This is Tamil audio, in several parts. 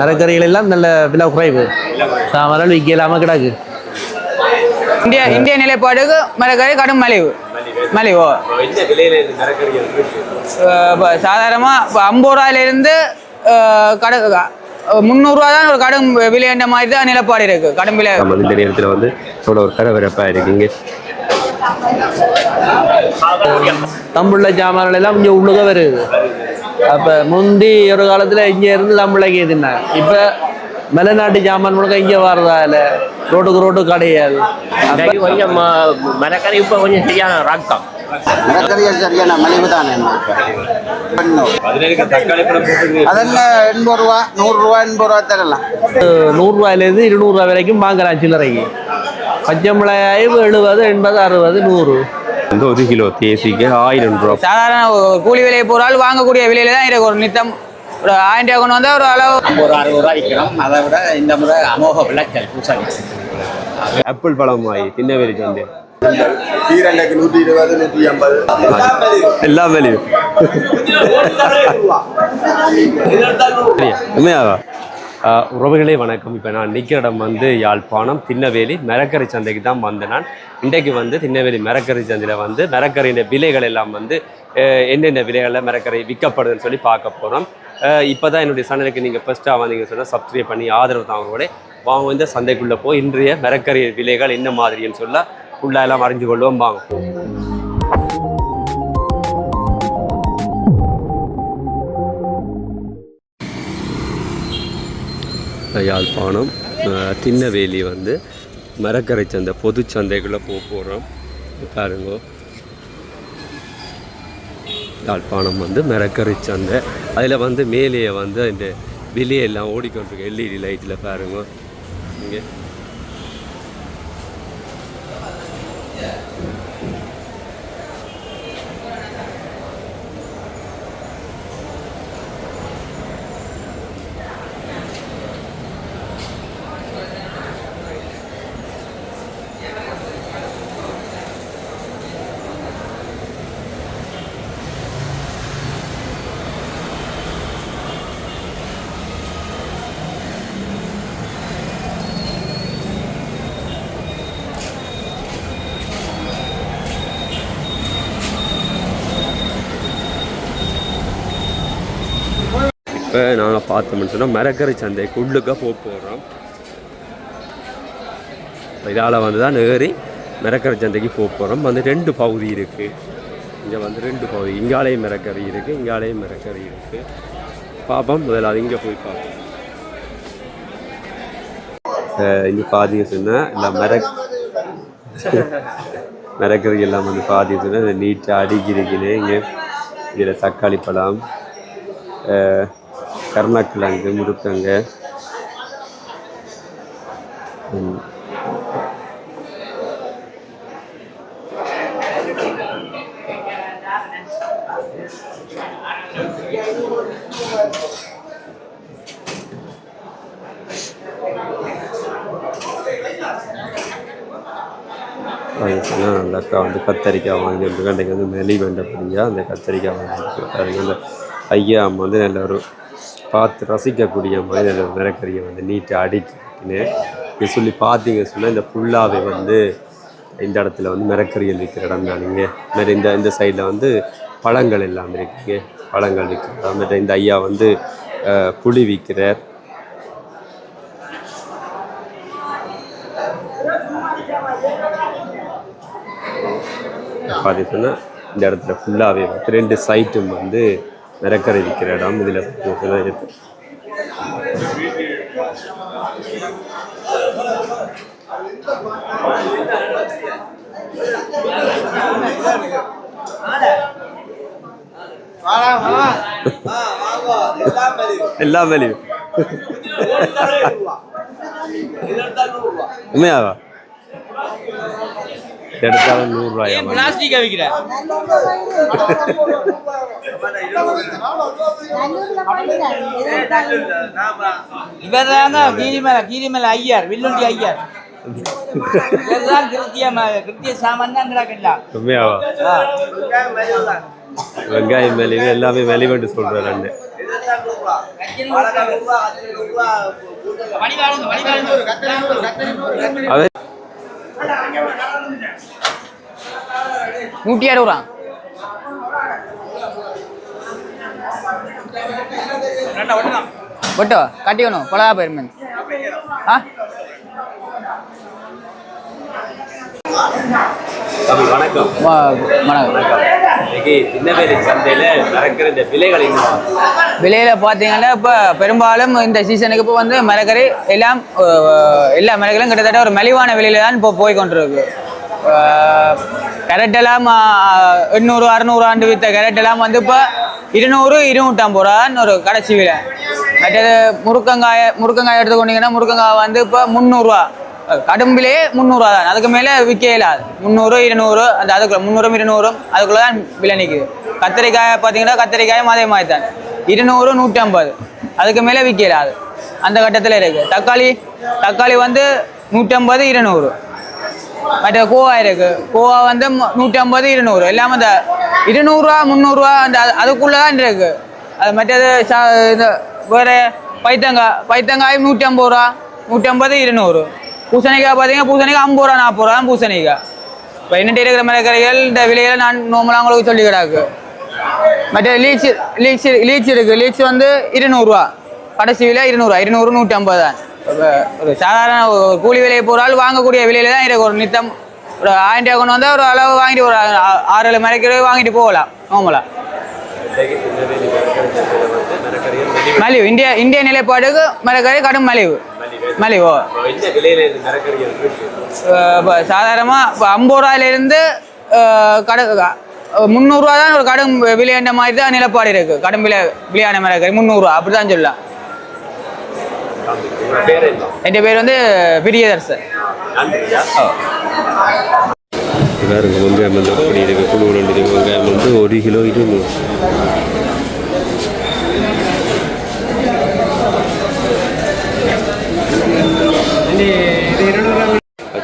மரக்கறிகள் எல்லாம் நல்ல விலை குறைவு. விற்க இல்லாமல் கிடக்கு. இந்திய இந்திய நிலைப்பாடுக்கு மரக்கறி கடும் மலிவு. மலிவு? சாதாரணமாக இப்போ ஐம்பது ரூபாயிலிருந்து கடு முந்நூறுரூவா தான் ஒரு கடும் விலைன்ற மாதிரி தான் நிலப்பாடு இருக்குது கடும் விலை. இந்த நேரத்தில் வந்து இவ்வளோ ஒரு கரபரப்பாக இருக்குங்க. தம்புள்ள சாமான்கள் எல்லாம் இங்கே உள்ளுக வருது. அப்போ முந்தி ஒரு காலத்தில் இங்கே இருந்து தம்புளைக்கு எதுனாங்க இப்போ மலைநாட்டு சாமான் முழுக்க இங்கே வர்றதா இல்லை? ரோட்டுக்கு ரோட்டு கிடையாது கொஞ்சம் ம- மரக்கறி இப்போ கொஞ்சம் சரியான ராக்கம் மரக்கறிகள் சரியான மலிவு தானே அதெல்லாம் எண்பது ரூபா நூறுரூவா எண்பது ரூபா தரலாம். நூறுரூவாயிலேருந்து இருநூறுவா வரைக்கும் வாங்குறான் சில்லறைக்கு. பச்சை மிளகாய் எழுபது எண்பது அறுபது நூறு. வந்து ஒரு கிலோ தேசிக்கு ஆயிரம் ரூபா. சாதாரண கூலி விலையை போகிறால் வாங்கக்கூடிய விலையில தான் இருக்கு ஒரு நித்தம் ஒரு ஆயிரம் ரூபா கொண்டு வந்தால் ஒரு அளவு. ஒரு அறுபது ரூபா விற்கிறோம் அதை விட இந்த முறை அமோக விளைச்சல் பூசணி ஆப்பிள் பழம் வாங்கி தின்னவேலிக்கு வந்து நூற்றி இருபது நூற்றி ஐம்பது. எல்லாம் வெளியும் உண்மையாவா? உறவுகளே வணக்கம். இப்போ நான் நிற்கிற இடம் வந்து யாழ்ப்பாணம். திண்ணவேலி மரக்கறி சந்தைக்கு தான் வந்தேன் நான். இன்றைக்கு வந்து திண்ணவேலி மரக்கறி சந்தையில் வந்து மரக்கறியின் விலைகள் எல்லாம் வந்து என்னென்ன விலைகளில் மரக்கறி விற்கப்படுதுன்னு சொல்லி பார்க்க போகிறோம் இப்போ தான் என்னுடைய சேனலுக்கு நீங்கள் ஃபஸ்ட்டாக வந்தீங்கன்னு சொன்னால் சப்ஸ்கிரைப் பண்ணி ஆதரவு தான் அவங்களோட வாங்க இந்த சந்தைக்குள்ளே போய் இன்றைய மரக்கறி விலைகள் என்ன மாதிரின்னு சொல்ல ஃபுல்லாக எல்லாம் அறிஞ்சு கொள்வோம். வாங்க. யாழ்ப்பாணம் திண்ணவேலி வந்து மரக்கரை சந்தை பொது சந்தைக்குள்ளே போக போகிறோம் பாருங்க. யாழ்ப்பாணம் வந்து மரக்கரை சந்தை. அதில் வந்து மேலேயே வந்து இந்த வெளியெல்லாம் ஓடிக்கொண்டிருக்கு எல்இடி லைட்டில் பாருங்க. இங்கே. இப்போ நாங்கள் பார்த்தோம்னு சொன்னால் மரக்கரை சந்தைக்கு உள்ளுக்க போக போகிறோம் இதால் வந்து தான் ஏறி மரக்கரை சந்தைக்கு போக போகிறோம் வந்து ரெண்டு பகுதி இருக்குது இங்கே வந்து ரெண்டு பகுதி. இங்காலேயும் மரக்கறி இருக்குது இங்காலேயும் மரக்கறி இருக்குது பார்ப்போம் முதல்ல அது இங்கே போய் பார்ப்போம் இங்கே பாதிங்க சொன்னால் இல்லை மர மரக்கறி எல்லாம் வந்து பாதிங்க சொன்னால் இந்த நீட்டாக அடுக்கிருக்குன்னு இங்கே இதில் தக்காளி பழம் கருணக்கிழங்கு முருக்கங்க ம். அந்த அக்கா வந்து கத்தரிக்காய் வாங்கிட்டு அன்றைக்கு வந்து மெலி வேண்டப்படியா அந்த கத்தரிக்காய் வாங்கி அதுக்கு அந்த ஐயா அம்மா வந்து நல்ல ஒரு பார்த்து ரசிக்கக்கூடிய மாதிரி நல்ல மிரக்கறியை வந்து நீட்டாக அடிக்கின்னு இது சொல்லி பார்த்தீங்க சொன்னால் இந்த ஃபுல்லாகவே வந்து இந்த இடத்துல வந்து மிரக்கறிகள் விற்கிற இடம் தானுங்க மாதிரி இந்த இந்த சைடில் வந்து பழங்கள் எல்லாம் இருக்குங்க. பழங்கள் விற்கிற மாதிரி இந்த ஐயா வந்து புளி விற்கிறார். பார்த்தீங்கன்னா இந்த இடத்துல ஃபுல்லாகவே வந்து ரெண்டு சைட்டும் வந்து மிரக்கரை விற்கிற இடம் இதில் இருக்கு எல்லா வேலையும் உண்மையாவா எடுத்தாலும் நூறுரூவாயா பிளாஸ்டிக்கை விற்கிறேன் இவர் தாங்க கீரிமலை கீரிமலை ஐயர் வில்லுண்டி ஐயர். இவர்தான் கிருத்திய கிருத்திய சாமான் தான் கிடக்கலாம் உண்மையாவா? வெங்காயம் மேலே எல்லாமே சொல்கிறேன் ரெண்டு அது நூற்றி அறுபது ரூபா ஒட்டோ கட்டிக்கணும் பலதா போயிருமே ஆ? வணக்கம். வணக்கம். இன்னைக்கு சின்னவேலி சந்தையில நடக்கிற இந்த விலைகள் விலையில் பார்த்தீங்கன்னா இப்போ பெரும்பாலும் இந்த சீசனுக்கு இப்போ வந்து மரக்கறி எல்லாம் எல்லா மரக்கறியும் கிட்டத்தட்ட ஒரு மலிவான விலையில தான் இப்போ போய் கொண்டிருக்கு. கேரட் எல்லாம் அஹ், எண்ணூறு அறுநூறு ஆண்டு வித்த கேரட் எல்லாம் வந்து இப்போ இருநூறு இருநூற்றம்பது ரூபான்னு ஒரு கடைசி விலை. மற்றது முருக்கங்காய முருக்கங்காய் எடுத்துக்கொண்டீங்கன்னா முருக்கங்காய் வந்து இப்போ முந்நூறுரூவா கடும்பிலே முந்நூறுவா முந்நூறுரூவா தான் அதுக்கு மேலே விற்க இல்லாது முந்நூறு இருநூறு அந்த அதுக்குள்ள முந்நூறும் இருநூறும் அதுக்குள்ளே தான் விலை நிற்குது கத்திரிக்காய் பார்த்தீங்கன்னா கத்திரிக்காயும் அதே மாதிரி தான். இருநூறு நூற்றம்பது. அதுக்கு மேலே விற்க இல்லாது அந்த கட்டத்தில் இருக்குது தக்காளி தக்காளி வந்து நூற்றம்பது இருநூறு. மற்ற கோவா இருக்குது கோவா வந்து நூற்றம்பது இருநூறு. எல்லாமே இந்த இருநூறுவா முந்நூறுரூவா அந்த அதுக்குள்ளே தான் இருக்குது அது மற்றது சா இந்த வேறு பைத்தங்காய் பைத்தங்காய் நூற்றம்பது ரூபா நூற்றம்பது இருநூறு. பூசணிக்காய் பார்த்தீங்கன்னா பூசணிக்காய் ஐம்பது ரூபா நாற்பது ரூபா தான் பூசணிக்காய். இப்போ என்னட்டு இருக்கிற மரக்கறிகள் இந்த விலையில நான் நோம்பலாம் உங்களுக்கு சொல்லி கிடாக்கு. மற்ற லீச்சு லீச்சு லீச் இருக்குது லீச்சு வந்து இருநூறுவா கடைசி விலை இருநூறுவா இருநூறு நூற்றி ஐம்பது தான் ஒரு சாதாரண ஒரு கூலி விலையை போகிறால் வாங்கக்கூடிய விலையில தான் இருக்கு. ஒரு நித்தம் ஒரு ஆயிரம் ரூபா கொண்டு வந்தால் ஒரு அளவு வாங்கிட்டு ஒரு ஆறு ஏழு மறைக்கிறது வாங்கிட்டு போகலாம். நோம்பலாம் மலிவு. இந்தியா இந்திய இந்திய நிலைப்பாடுக்கு மரக்கறி கடும் மலிவு. மலிவோ. இப்போ சாதாரணமாக இப்போ ஐம்பது ரூபாயிலேருந்து கடு முந்நூறுரூவா தான் ஒரு கடும் விலையான மாதிரி தான் நிலப்பாடு இருக்குது கடும் விலை விலையான மரக்கறி முந்நூறுரூவா அப்படி தான் சொல்லலாம். உங்க பேர் என்ன? என் பேர் வந்து பிரியதர்சன் வந்து வெங்காயம் வந்து ஒரு கிலோ இருநூறு.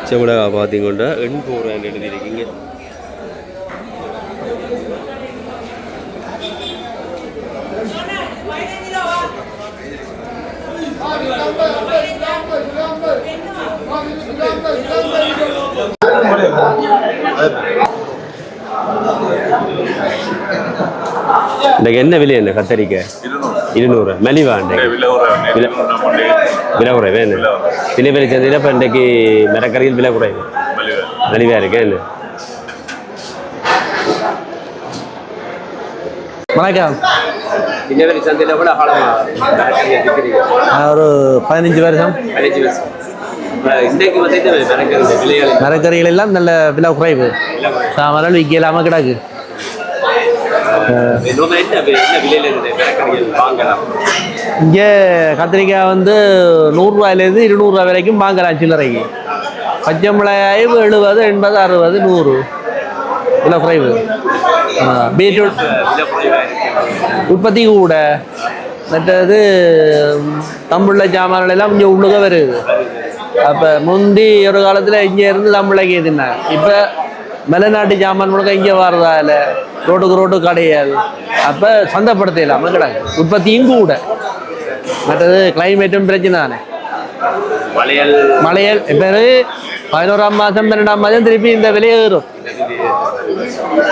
பச்சை மிளகா பார்த்தீங்கன்னா எண்பது ரூபாய் எழுதியிருக்கீங்க இன்றைக்கு என்ன விலை என்ன கத்தரிக்காய் இருநூறு. மலிவா விலை குறைவு. என்ன? விலை விலை சந்தையில் இப்போ இன்றைக்கு மரக்கறியில் விலை குறைவு. மலிவாக இருக்கு என்ன? வணக்கம். ஒரு பதினஞ்சு வருஷம். மரக்கறிகள் எல்லாம் நல்ல விலை குறைவு. சாமான்கள் விற்க இல்லாமல் கிடக்கு. இங்கே கத்திரிக்காய் வந்து நூறுரூவாயிலேருந்து இருநூறுவா வரைக்கும் வாங்கலாம் சில்லறைக்கு. பச்சை மிளகாய் எழுபது எண்பது அறுபது நூறு. விலை குறைவு. பீட்ரூட். உற்பத்தி கூட. மற்றது தம்புள்ள சாமான்கள் எல்லாம் இங்கே உள்ளுக வருது. அப்போ முந்தி ஒரு காலத்தில் இங்கே இருந்து தமிழக எதுனாங்க இப்போ மலைநாட்டு சாமான் முழுக்க இங்கே வர்றதா இல்லை? ரோட்டுக்கு ரோட்டு கிடையாது. அப்போ சந்தைப்படுத்த இல்லாமல் கிடக்கு உற்பத்தியும் கூட. மற்றது கிளைமேட்டும் பிரச்சனை தானே மலையல் மழையல் இப்போ பதினோராம் மாதம் பன்னெண்டாம் மாதம் திருப்பி இந்த விலையை ஏறும்.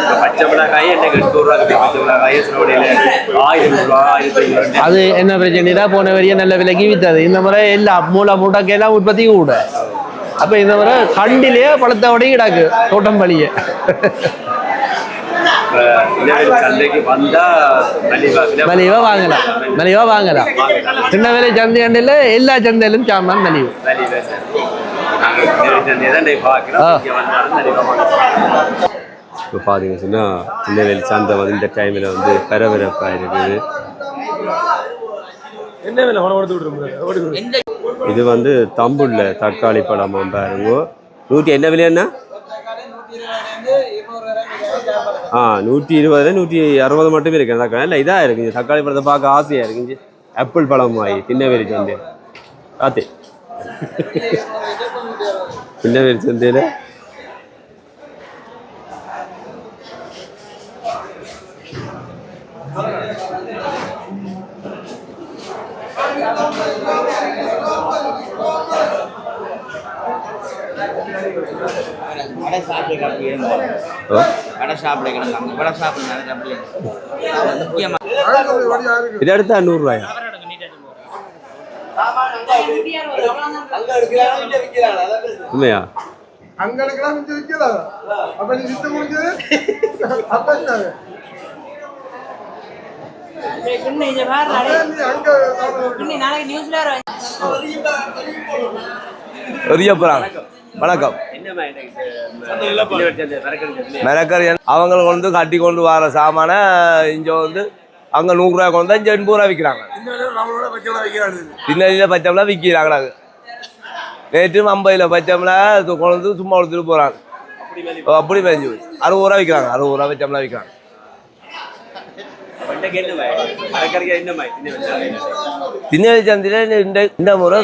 இப்போ பச்சை மிளகாய் என்ன எட்நூறு ரூபா கட்டி பச்சை மிளகாய் சில வழியில் ஆயிரம் ரூபா ஆயிரத்தி ஐநூறு அது என்ன பிரச்சனைனா போன வரையும் நல்ல விலைக்கு வித்தது. இந்த முறை எல்லாம் மூளை மூட்டைக்கெல்லாம் உற்பத்தி கூட. அப்ப இந்த முறை கண்டிலேயே பழத்தோடய கிடக்கு தோட்டம் பழிய மலிவா விலை வாங்கலாம் மலிவா வாங்கலாம் சின்ன விலை சந்தை கண்டில எல்லா சந்தையிலும் சாமான் மலிவு இப்போ பார்த்தீங்க சொன்னால் திருநெல்வேலி சந்தை வந்து இந்த டைமில் வந்து பரபரப்பாக இருக்குது இது வந்து தம்புள்ள தக்காளி பழமும் பாருங்க. நூற்றி என்ன விலையண்ணா ஆ நூற்றி இருபது நூற்றி அறுபது மட்டுமே இருக்கு. தக்காளி இல்லை இதாக இருக்குங்க தக்காளி பழத்தை பார்க்க ஆசையாக இருக்குங்க ஆப்பிள் பழம் வாங்கி தின்னவேலி சந்தை ஆத்தே தின்னவேலி சந்தையில். கடை சாப்பிட கடை சாப்பிட கிடக்காங்க கடை சாப்பிட இதை எடுத்தா நூறுரூவாயா? உண்மையா? அங்களுக்கெல்லாம் விற்கல அப்ப நீ வித்து முடிஞ்சது? அப்ப வணக்கம். மிரக்கறி அவங்க வந்து கட்டி கொண்டு வர சாமான இங்க வந்து அங்க நூறு ரூபாய் கொண்டு இங்க எண்பது ரூபாய் விற்கிறாங்க பின்னாடியில பச்சைமிளா விற்கிறாங்க நேற்று ஐம்பதுல பச்சைமிளா இது கொண்டு வந்து சும்மா கொடுத்துட்டு போறாங்க. ஓ, அப்படி போச்சு. அறுபது ரூபா விற்கிறாங்க அறுபது ரூபா பச்சைமிளா விற்கிறாங்க திண்ணை சந்தையில் இந்த இந்த முறை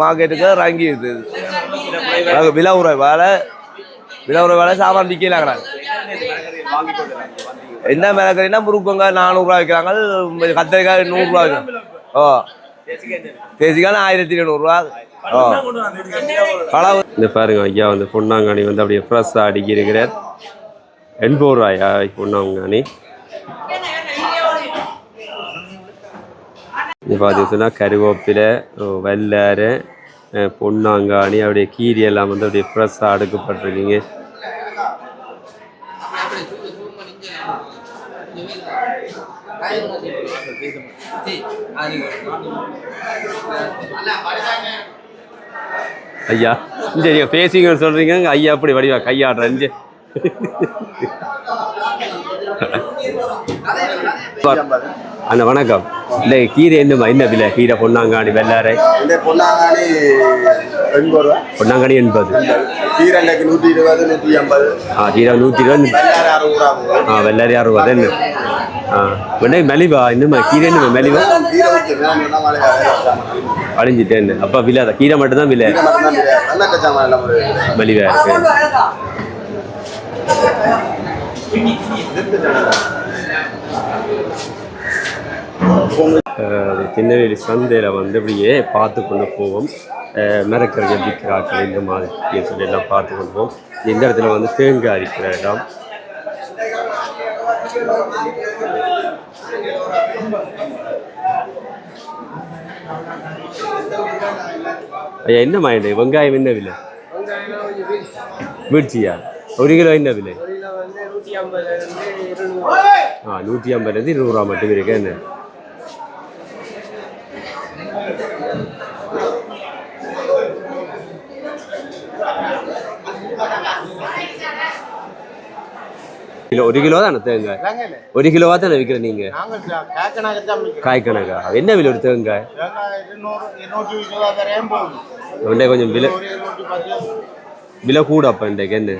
மார்க்கெட்டுக்கு ரங்கி இருக்குது விலை உரை வேலை விலை உரை வேலை சாமான் விற்கிறாங்க என்ன மிளகறினா முருக்கங்க நானூறுரூவா விற்கிறாங்க கத்திரிக்காய் நூறுரூவா ஓ தேசிக்கான ஆயிரத்தி இருநூறுவா ஓ பழம் இந்த பாருங்க ஐயா வந்து பொன்னாங்கானி வந்து அப்படியே ஃப்ரெஷ்ஷாக அடுக்கி இருக்கிறார் எண்பது ரூபாயா பொன்னாங்கானி இது பார்த்தீங்கன்னா கருவேப்பிலை வெள்ளாரை அஹ், பொன்னாங்கானி அப்படியே கீரி எல்லாம் வந்து அப்படியே ஃப்ரெஷ்ஷாக அடுக்கப்பட்டிருக்கீங்க. ஐயா சரி பேசிங்கன்னு சொல்றீங்க ஐயா அப்படி வடிவா கையாடுறேன். அண்ணா வணக்கம். இல்லை கீரை என்னம்மா என்ன விலை? கீரை பொன்னாங்காணி வெள்ளாரை. ரூபா. பொன்னாங்காணி எண்பது. கீரை நூற்றி இருபது நூற்றி ஐம்பது. ஆ கீரை நூற்றி இருபது. ஆ வெள்ளாரி அறுபது என்ன? ஆ வெண்ணை மெலிவா? இன்னுமா கீரை என்ன மெலிவா? அழிஞ்சிட்டேன் அப்பா விலை அதான். கீரை மட்டும்தான் விலை? மலிவா இருக்கு. திருநெல்வேலி சந்தையில் வந்து அப்படியே பார்த்து கொண்டு போவோம். அஹ் மிரக்கறிகள் விற்கிறாக்கள் இந்த மாதிரி சொல்லி எல்லாம் பார்த்து கொண்டு போவோம். இந்த இடத்துல வந்து தேங்காய் அரிக்கிற இடம். ஐயா என்ன மாயிண்டு வெங்காயம் என்ன விலை? மிர்ச்சியா ஒரு கிலோ என்ன விலை? ஆ நூற்றி ஐம்பதுலேருந்து இருநூறுவா மட்டும் இருக்கு. என்ன? கிலோ ஒரு கிலோ தானே தேங்காய்? ஒரு கிலோவா தானே விற்கிற நீங்க? காய் கணக்கா என்ன விலை ஒரு தேங்காய்? உண்டே கொஞ்சம் விலை விலை கூட அப்ப இன்றைக்கு என்ன?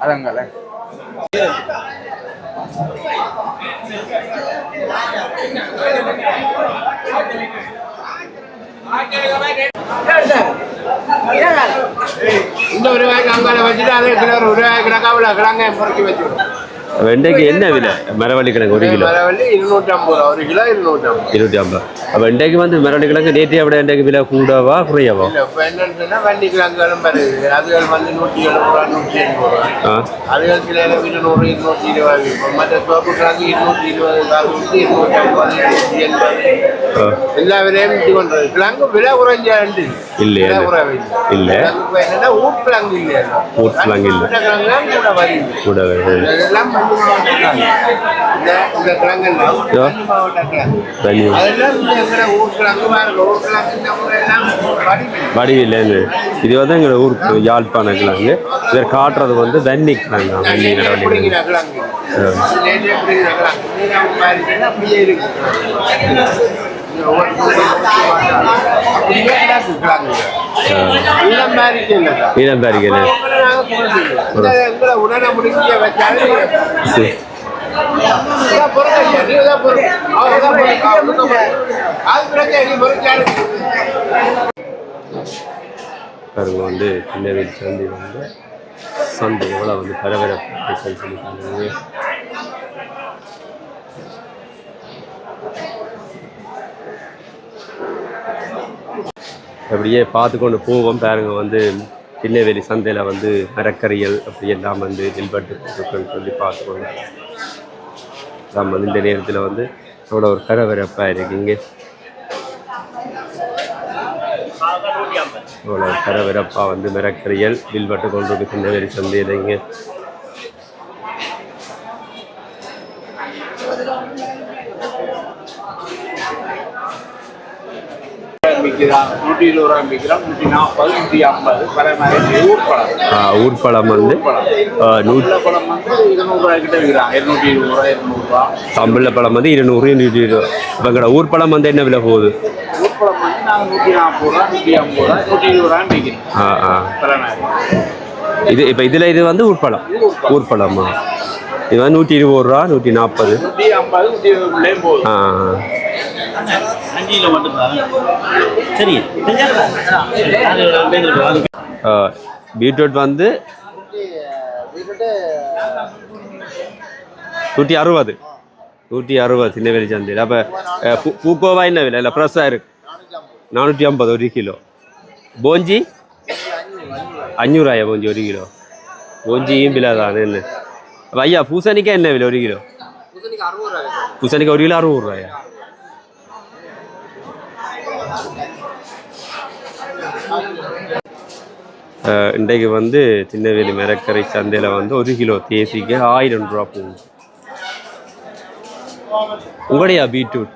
அதங்கள இந்த ஒரு வாய்க்கு அங்கால வச்சுட்டு அதே கிலோ ஒரு வாய்க்கு கிடக்காவில் கிடங்க பொறுக்கி வச்சுக்கணும் வெண்டைக்கு என்ன விலை? மரவள்ளி கிழங்கு ஒரு கிலோ. மரவள்ளி இருநூற்றி ஐம்பது ரூபா ஒரு கிலோ இருநூற்றி ஐம்பது இருநூற்றி ஐம்பது அப்போ இன்றைக்கு வந்து மரவள்ளி கிழங்கு நேற்றைய விட இன்றைக்கு விலை கூடவா குறையவா? இல்லை இப்போ என்னன்னு வண்டி கிழங்குகளும் வருது அதுகள் வந்து நூற்றி எழுபது ரூபா நூற்றி எண்பது ரூபா. அதுகள் கிலோ இருநூறு இருநூற்றி இருபது. இப்போ மற்ற சோப்பு கிழங்கு இருநூற்றி இருபது காசு இருநூற்றி ஐம்பது இருநூற்றி எண்பது. எல்லா விலையும் இது பண்றது கிழங்கு விலை குறைஞ்ச உண்டு இல்லையா? விலை குறைவு இல்ல. கிழங்கு இப்ப என்னன்னா ஊட்கிழங்கு இல்லையா. ஊட்கிழங்கு இல்ல. கிழங்கு கூட வருது. வடிவில் இது வந்து எங்களோட ஊர் யாழ்ப்பாண கிழங்கு இவர் காட்டுறது வந்து கிழங்கு வெண்ணி நடவடிக்கை கிழங்கு நேற்று பாரிக்கல உடனே தான் பாருங்க வந்து திருநெல்வேலி சந்தி வந்து சந்தை எவ்வளோ வந்து பரபரப்பு சொல்லி அப்படியே பார்த்து கொண்டு போவோம். பாருங்க வந்து திண்ணவேலி சந்தையில் வந்து மரக்கறிகள் அப்படி எல்லாம் வந்து வில்பட்டு இருக்குன்னு சொல்லி பார்த்துக்கோங்க நம்ம வந்து இந்த நேரத்தில் வந்து அவ்வளோ ஒரு கரவரப்பாக இருக்கு இங்கே. அவ்வளோ கரவரப்பாக வந்து மரக்கறிகள் வில்பட்டு கொண்டு இருக்கு திருநெல்வேலி நூற்றி இருபது ரூபாய் விற்கிறான் நூற்றி நாற்பது நூற்றி ஐம்பது. பல மாதிரி ஊர்பழம் வந்து பழம். வந்து கிட்ட இருநூற்றி இருபது இருநூறுவா பழம் வந்து இருநூறு நூற்றி இருபது. இவங்கட ஊர்ப்பழம் வந்து என்ன விலை போகுது? ஊர்பழம் வந்து நாங்கள் நூற்றி நாற்பது ரூபா நூற்றி ஐம்பது ரூபா நூற்றி இருபது ரூபாய் விற்கிறோம் ஆ ஆ. பல இது இப்போ இதில் இது வந்து ஊர்ப்பழம் ஊர்ப்பழமா இது வந்து நூற்றி இருபது ரூபா நூற்றி நாற்பது. ஆ. சரி பீட்ரூட் வந்து நூற்றி அறுபது. நூற்றி அறுபது திருநெல்வேலி சந்தையில். அப்போ பூ பூக்கோவா என்ன விலை? இல்லை ஃப்ரெஷ்ஷாக இருக்கு. நானூற்றி ஐம்பது ஒரு கிலோ. போஞ்சி? அஞ்சூறாயா போஞ்சி ஒரு கிலோ? போஞ்சியும் விலை தான் என்ன? அப்போ ஐயா பூசணிக்காய் என்ன விலை ஒரு கிலோ? பூசணிக்காய் ஒரு கிலோ அறுபது ரூபாயா? இன்றைக்கு வந்து சின்னவேலி மரக்கரை சந்தையில் வந்து ஒரு கிலோ தேசிக்கு ஆயிரம் ரூபா போகும். உங்களுடைய பீட்ரூட்?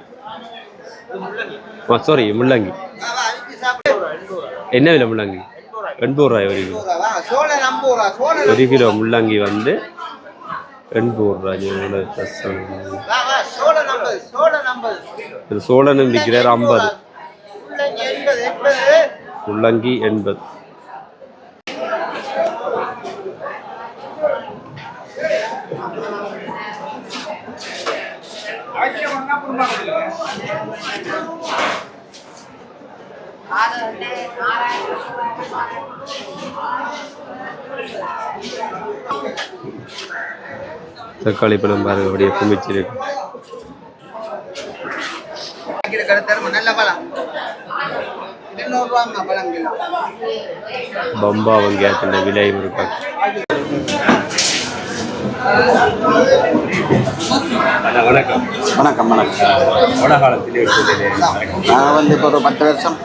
சாரி முள்ளங்கி. என்ன விலை முள்ளங்கி? எண்பது ரூபாய் ஒரு கிலோ. ஒரு கிலோ முள்ளங்கி வந்து எண்பது ரூபாய். இது சோழனும் விற்கிறார் ஐம்பது. முள்ளங்கி எண்பது. தக்காளி பழம் பாருங்க அப்படியே குமிச்சிருக்கு. நல்ல பழம். இருநூறுவாம்மா பழம் கிலோ. பம்பா வெங்காயத்தின் விலையும் இருக்கா வணக்கம். வணக்கம் வணக்கம். நான் வந்து இப்போ ஒரு பத்து வருஷம்.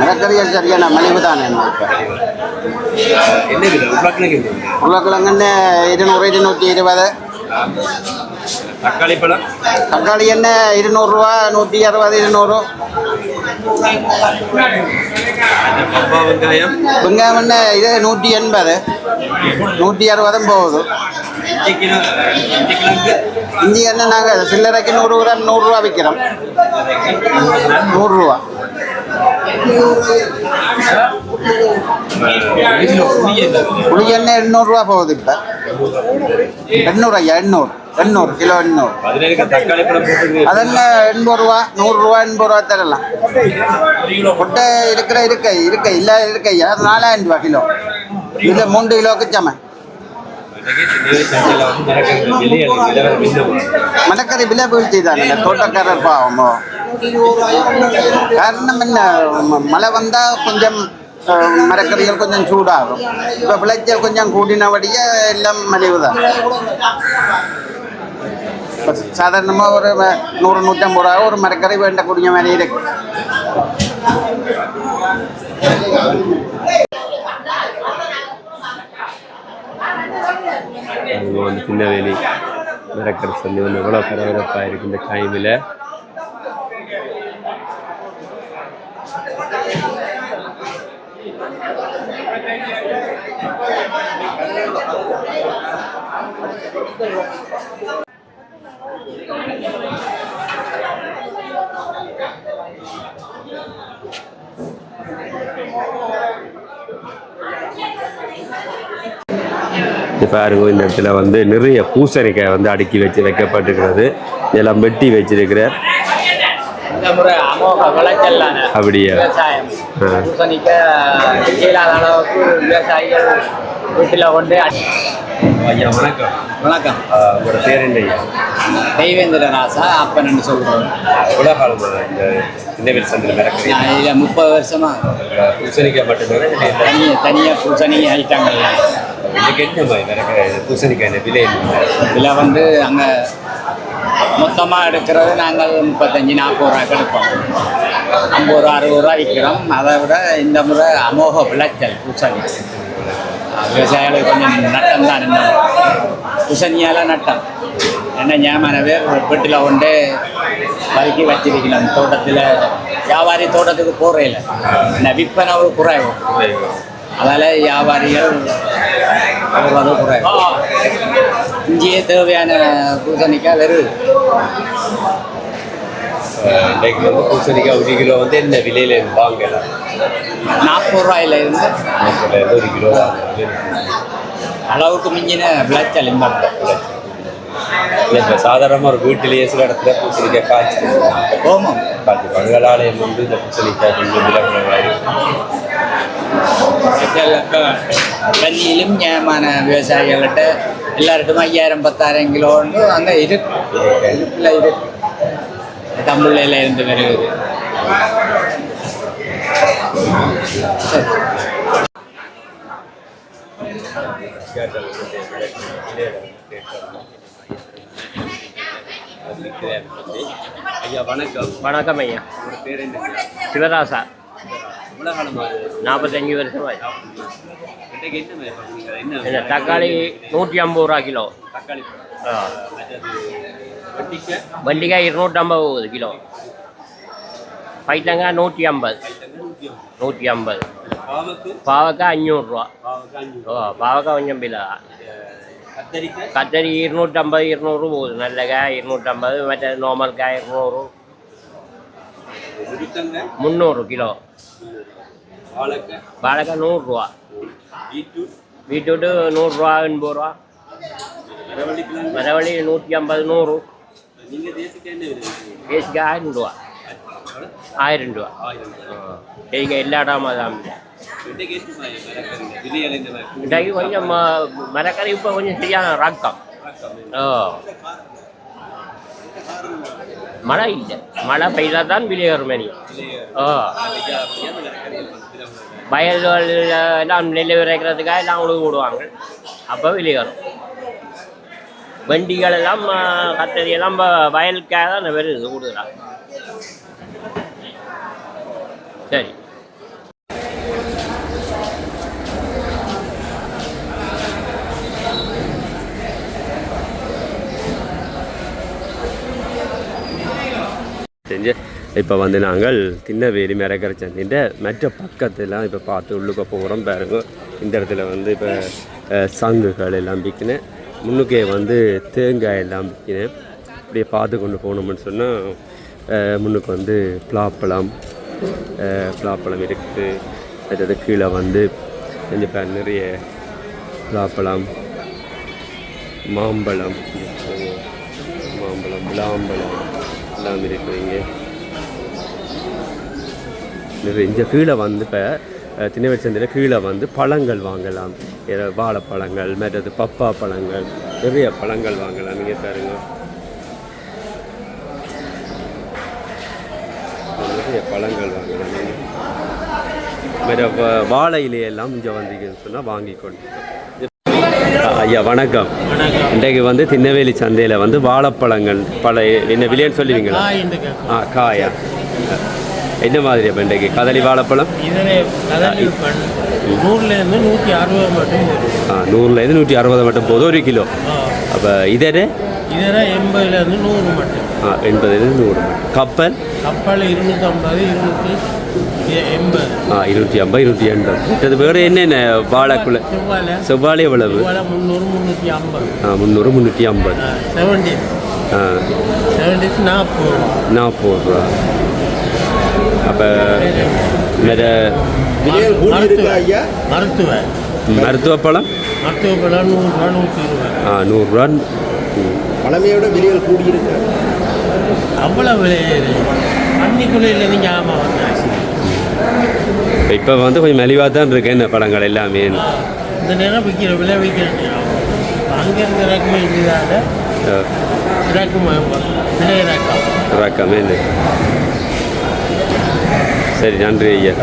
நிலக்கரிகள் சரியான மலிவு தானே என்ன விலை? விலை? உருளைக்கிழங்குன்னு இருநூறு இருநூற்றி இருபது. தக்காளி பழம்? தக்காளி என்ன இருநூறுவா நூற்றி அறுபது இருநூறு. வெங்காயம்? வெங்காயம் என்ன இது நூற்றி எண்பது. நூற்றி அறுபதும் போகுது. இஞ்சி என்ன நாங்கள் சில்லறைக்கு நூறு கிராம் நூறுரூவா விற்கிறோம் நூறுரூவா. புளி எண்ணெய் எண்ணூறுரூவா போகுது இப்போ. எண்ணூறு ஐயா எண்ணூறு. எண்ணூறு கிலோ எண்ணூறு அதென்ன எண்பது ரூபா நூறுரூவா எண்பது ரூபா தரலாம் கொட்டை இருக்கிற இருக்க இருக்க இல்லை இருக்க அது நாலாயிரம் ரூபா கிலோ இல்லை மூன்று கிலோக்கு சம மணக்கறி விலை வீழ்ச்சி தானே தோட்டக்காரர் பாவமோ காரணம் என்ன மழை வந்தால் கொஞ்சம் மரக்கறிகள் கொஞ்சம் சூடாகும் இப்போ விளைச்சல் கொஞ்சம் கூடினபடியே எல்லாம் மலிவு தான் சாதாரணமாக ஒரு நூறு நூற்றம்பது ரூபா ஒரு மரக்கறி வேண்டக்கூடிய மாதிரி இருக்கு. சின்ன வேலி. திருநெல்வேலி மிரக்கடை சந்தை வந்து எவ்வளோ பரபரப்பாக இருக்கு இந்த டைமில் இப்போ பாருங்க இந்த இடத்துல வந்து நிறைய பூசணிக்காய் வந்து அடுக்கி வச்சு வைக்கப்பட்டிருக்கிறது. இதெல்லாம் வெட்டி வச்சிருக்கிறார். அப்படியா? வீட்டில் கொண்டு ஐயா வணக்கம். வணக்கம். உங்களோட பேர் என்ன ஐயா? தெய்வேந்திர ராசா அப்பன்னு சொல்லுவோம் எவ்வளோ காலமாக இந்த இந்த மிரக்கிறீங்க இதில் முப்பது வருஷமா. பூசணிக்காய் மட்டும்தானே தனியாக தனியாக பூசணி ஐட்டங்கள்லாம் இதுக்கு என்ன மாதிரி மிரக்கிற பூசணிக்காய் இந்த விலை இதில் வந்து அங்கே மொத்தமாக எடுக்கிறது நாங்கள் முப்பத்தஞ்சு நாற்பது ரூபாய்க்கு எடுப்போம். ஐம்பது ரூபா அறுபது ரூபா விற்கிறோம். அதை விட இந்த முறை அமோக விளைச்சல் பூசணி. விவசாயிகளுக்கு கொஞ்சம் நட்டம் தான் என்ன பூசணியால் நட்டம். என்ன ஞாபகம் பேர் வீட்டில் கொண்டு பதுக்கி வச்சிருக்கலாம் தோட்டத்தில் வியாபாரி தோட்டத்துக்கு போகிறே இல்லை. என்ன விற்பனை ஒரு குறைவு. அதால் வியாபாரிகள் போகிறது குறைவு இங்கேயே தேவையான பூசணிக்காய் வருது இன்றைக்கு வந்து பூசணிக்காய் ஒரு கிலோ வந்து என்ன விலையில இருந்து வாங்கலாம். நாற்பது ரூபாயில இருந்து நாற்பதுல இருந்து ஒரு கிலோ அளவுக்கு மிஞ்சின விளைச்சல் இந்த முறை. இல்லை இப்போ சாதாரணமாக ஒரு வீட்டிலேயே சில இடத்துல பூசணிக்காய் காய்ச்சி ஓமம். காய்ச்சி பங்களாலயம் வந்து இந்த பூசணிக்காய் கொஞ்சம் விலை டெல்லியிலும் இருக்கும் நியாயமான விவசாயிகள்கிட்ட எல்லார்ட்டும் ஐயாயிரம் பத்தாயிரம் கிலோன்னு அங்கே இருக்கு இருப்பில் இருக்கு தமிழில் இருந்து வருகிறது ஐயா வணக்கம். வணக்கம் ஐயா. உங்களோட பேர் என்ன? சிவராசா. நாற்பத்தஞ்சு வருஷம் ஆச்சு. தக்காளி நூற்றி ஐம்பது ரூபா கிலோ. தக்காளி ஆ. வெண்டிக்காய் இருநூற்றம்பது போகுது கிலோ. பைத்தங்காய் நூற்றி ஐம்பது. நூற்றி ஐம்பது. பாவக்கு பாவக்காய் அஞ்சூறுரூவா ஓ பாவக்காய் கொஞ்சம் பில கத்தரி இருநூற்றம்பது இருநூறு போகுது. நல்ல காய் இருநூற்றம்பது மற்ற நார்மல் காய் இருநூறு. முந்நூறு கிலோ. வாழைக்காய் நூறுரூவா. பீட்ரூட் பீட்ரூட்டு நூறுரூவா எண்பது ரூபா மரவள்ளி நூற்றி ஐம்பது நூறு. நீங்கள் பேசிக்கு ஆயிரம் ரூபா ஆயிரம் ரூபா சரிங்க எல்லா இடமா தான் இன்றைக்கு கொஞ்சம் மரக்கறி இப்போ கொஞ்சம் சரியான ரக்கம். ஓ மழை இல்லை. மழை பெய்தா தான் விலையேறும் மணி ஓ வயல்கள் எல்லாம் நெல் விதைக்கிறதுக்காக எல்லாம் உழுகு விடுவாங்க அப்போ வெளியேறும். வண்டிகள் எல்லாம் கத்தரி எல்லாம் வயலுக்காக தான் வருது கூடுதலாக சரி. செஞ்சு இப்போ வந்து நாங்கள் திண்ணவேலி மிரக்கரை சந்தின்ற மற்ற பக்கத்தெல்லாம் இப்போ பார்த்து உள்ளுக்க போகிறோம் பாருங்க. இந்த இடத்துல வந்து இப்போ சங்குகள் எல்லாம் விற்கினேன் முன்னுக்கே வந்து தேங்காய் எல்லாம் விற்கினேன் அப்படியே பார்த்து கொண்டு போகணும்னு சொன்னால் முன்னுக்கு வந்து பலாப்பழம் பிளாப்பழம் பலாப்பழம் இருக்குது. அடுத்தது கீழே வந்து கொஞ்சம் பேர் நிறைய பலாப்பழம் மாம்பழம் மாம்பழம் விளாம்பழம். எல்லாம் இருக்குது இங்கே நிறைய கீழே வந்து இப்போ திண்ணவச்சந்தில் கீழே வந்து பழங்கள் வாங்கலாம். வாழைப்பழங்கள் மற்றது பப்பா பழங்கள் நிறைய பழங்கள் வாங்கலாம். இங்கே பாருங்க. நிறைய பழங்கள் வாங்கலாம். நீங்கள் மற்ற வாழை இலையெல்லாம் இங்கே வந்தீங்கன்னு சொன்னால் வாங்கி கொண்டு ஐயா வணக்கம். இன்றைக்கு வந்து திண்ணவேலி சந்தையில் வந்து வாழைப்பழங்கள் பல என்ன விலைன்னு சொல்லுவீங்களா? ஆ காயா. என்ன மாதிரி அப்போ இன்றைக்கு? கதலி வாழைப்பழம்? நூறுலேருந்து நூற்றி அறுபது மட்டும் ஆ நூறுலேருந்து நூற்றி அறுபது மட்டும் போதும் ஒரு கிலோ. அப்போ இதரு இதெல்லாம் எண்பதுலேருந்து நூறு மட்டும். ஆ எண்பதுலேருந்து நூறு மட்டும். கப்பல்? கப்பல் இருநூற்றம்பது இருநூற்றி ஆ இருநூற்றி ஐம்பது இருநூற்றி எண்பது. இது வேறு என்னென்ன? வாழைக்குள்ள செவ்வாழை செவ்வாழை எவ்வளவு? செவ்வாழை முந்நூறு முந்நூற்றி ஐம்பது. ஆ முந்நூறு முந்நூற்றி ஐம்பது. செவன்டி ஆ. நாற்பது ரூபா நாற்பது. ரூபா. அப்போ வேற? மருத்துவ மருத்துவ பழம்? மருத்துவ பழம் நூறுரூவா நூற்றி இருபது. ஆ நூறுரூவா ம். அவ்வளோ விலை இன்னைக்குள்ள ஞாபகம் வந்தாச்சு இப்போ வந்து கொஞ்சம் மெலிவாக தான் இருக்கு என்ன படங்கள் எல்லாமே. இந்த நேரம் விற்கிற விலை விற்கிற நேரம் அங்கேருந்து இறக்குமே இல்லாத இறக்குமா விலை இறக்கம் இல்லை சரி நன்றி ஐயா.